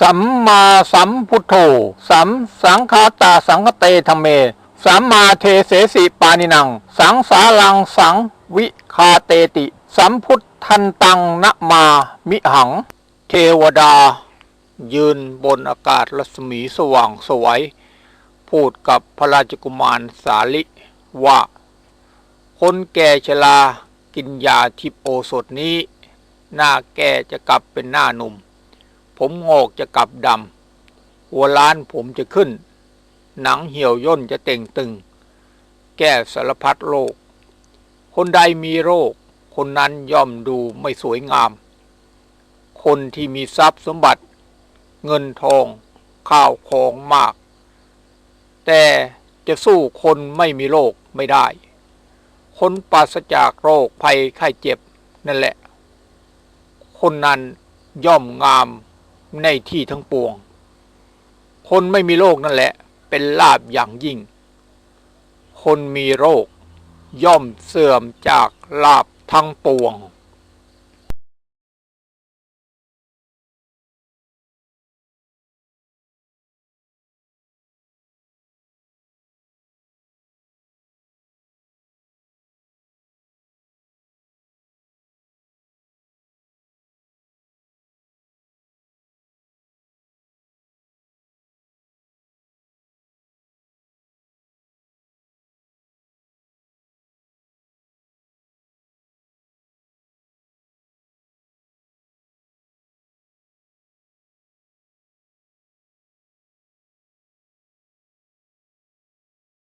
สัมมาสัมพุทโธสัมสังคาตาสังคเตธรรมเม สัมมาเทเสสิปานินัง สังสารังสังวิคาเตติ สัมพุทธันตังนะมามิหัง เทวดา ยืนบนอากาศรัศมีสว่างสวย พูดกับพระราชกุมารสาลิว่า คนแก่ชรากินยาทิพโอสถนี้ หน้าแก่จะกลับเป็นหน้าหนุ่ม ผมงอกจะกลับดำหัวล้านผมจะขึ้น หนังเหี่ยวย่นจะเต่งตึง แก้สารพัดโรค คนใดมีโรค คนนั้นย่อมดูไม่สวยงาม คนที่มีทรัพย์สมบัติ เงินทอง ข้าวของมาก แต่จะสู้คนไม่มีโรคไม่ได้ คนปราศจากโรคภัยไข้เจ็บนั่นแหละ คนนั้นย่อมงาม ในที่ทั้งปวง คนไม่มีโรคนั่นแหละ เป็นลาบอย่างยิ่ง คนมีโรค ย่อมเสื่อมจากลาบทั้งปวง